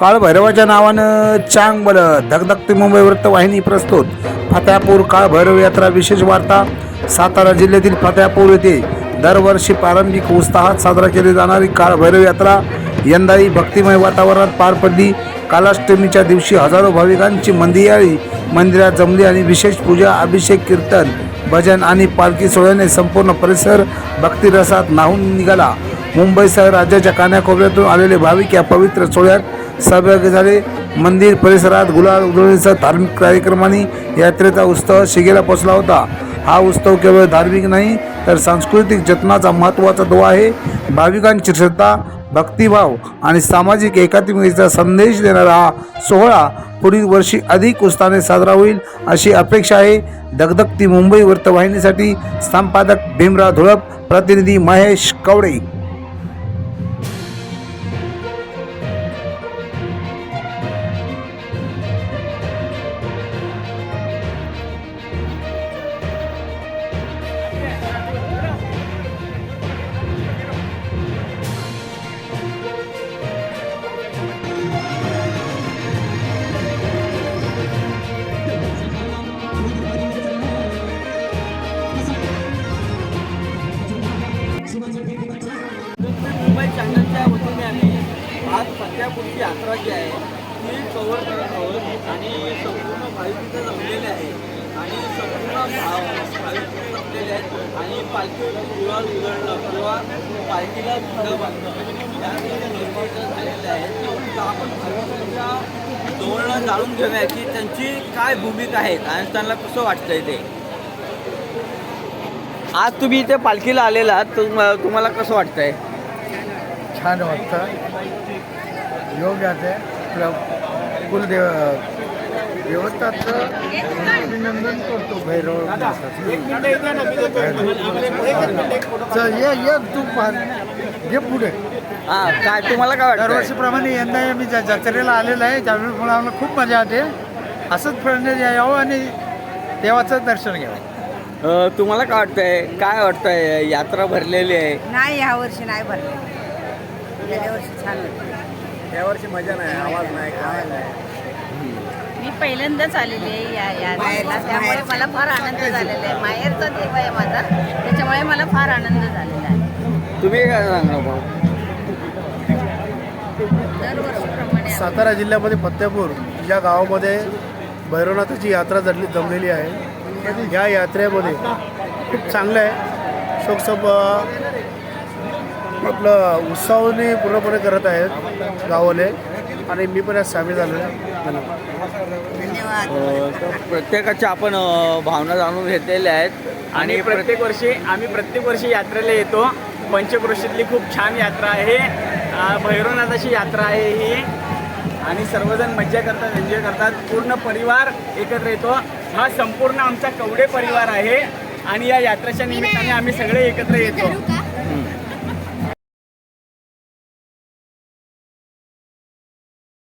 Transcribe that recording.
काळभैरवाच्या नावानं चांग बल. धगधगती मुंबई वृत्तवाहिनी प्रस्तुत. फत्यापूर काळभैरव यात्रा विशेष वार्ता. सातारा जिल्ह्यातील फत्यापूर येथे दरवर्षी प्रारंभिक उत्साहात साजरा केली जाणारी काळभैरव यात्रा यंदाही भक्तिमय वातावरणात पार पडली. कालाष्टमीच्या दिवशी हजारो भाविकांची मंदियाळी मंदिरात जमली आणि विशेष पूजा अभिषेक कीर्तन भजन आणि पालखी सोहळ्याने संपूर्ण परिसर भक्तिरसात नाहून निघाला. मुंबईसह राज्याच्या कानाकोपऱ्यातून आलेले भाविक या पवित्र सोहळ्यात सहभागी झाले. मंदिर परिसरात गुलाल उधळणीचा धार्मिक कार्यक्रमाने यात्रेचा उत्सव शिगेला पोचला होता. हा उत्सव केवळ धार्मिक नाही तर सांस्कृतिक जतनाचा महत्त्वाचा दुवा आहे. भाविकांची श्रद्धा भक्तिभाव आणि सामाजिक एकात्मिकतेचा संदेश देणारा हा सोहळा पुढील वर्षी अधिक उत्साहाने साजरा होईल अशी अपेक्षा आहे. दगदगती मुंबई वृत्तवाहिनीसाठी संपादक भीमराव धुळप प्रतिनिधी महेश कवडे. यात्रा जी आहे ती कवर करत आहोत आणि संपूर्ण भाविक तिथं जमलेले आहे. आणि संपूर्ण भाव भाविक तिथं जमलेले आहेत आणि पालखीला गुलाल उधळणं किंवा पालखीला फळं बांधणं या गोष्टी झालेल्या आहेत आपण भाविकांच्या जवळनं जाणून घेऊया की त्यांची काय भूमिका आहे आणि त्यांना कसं वाटतंय ते. आज तुम्ही इथे पालखीला आलेला आहात, तुम तुम्हाला कसं वाटतंय? छान वाटतं. योग्य आहे आपल्या कुलदेव देवताचं अभिनंदन करतो भैरव चल ये ये तू पाह ये पुढे. हा काय तुम्हाला काय वाटतं दरवर्षीप्रमाणे यंदा आम्ही ज्या जत्रेला आलेलो आहे त्यावेळी मला आम्हाला खूप मजा येते असंच फिरण्यात यावं आणि देवाचं दर्शन घ्यावं. तुम्हाला काय वाटतंय? काय वाटतंय? यात्रा भरलेली आहे. नाही ह्या वर्षी नाही भरले गेल्या वर्षी छान होते. यावर्षी मजा नाही आवाज नाही काय नाही. मी पहिल्यांदाच आलेली आहे या या माहेरचं- यात्रेला. त्यामुळे. मला फार आनंद झालेला आहे. माहेरचा देव आहे माझा. त्याच्यामुळे मला फार आनंद झालेला आहे. तुम्ही काय सांगणार भाऊ दरवर्षीप्रमाणे सातारा जिल्ह्यामध्ये फत्तेपूर या गावामध्ये भैरवनाथाची यात्रा जडली जमलेली आहे. या यात्रेमध्ये खूप चांगलं आहे. शोकसभ आपलं उत्साहाने पूर्णपणे करत आहेत गावाले. आणि मी पण यात सामील झालो धन्यवाद. प्रत्येकाच्या आपण भावना जाणून घेतलेल्या आहेत. आणि प्रत्येक वर्षी आम्ही प्रत्येक वर्षी यात्रेला येतो. पंचक्रोशीतली खूप छान यात्रा आहे. भैरवनाथाची यात्रा आहे ही. आणि सर्वजण मज्जा करतात एन्जॉय करतात. पूर्ण परिवार एकत्र येतो. हा संपूर्ण आमचा कवडे परिवार आहे. आणि या यात्रेच्या निमित्ताने आम्ही सगळे एकत्र येतो.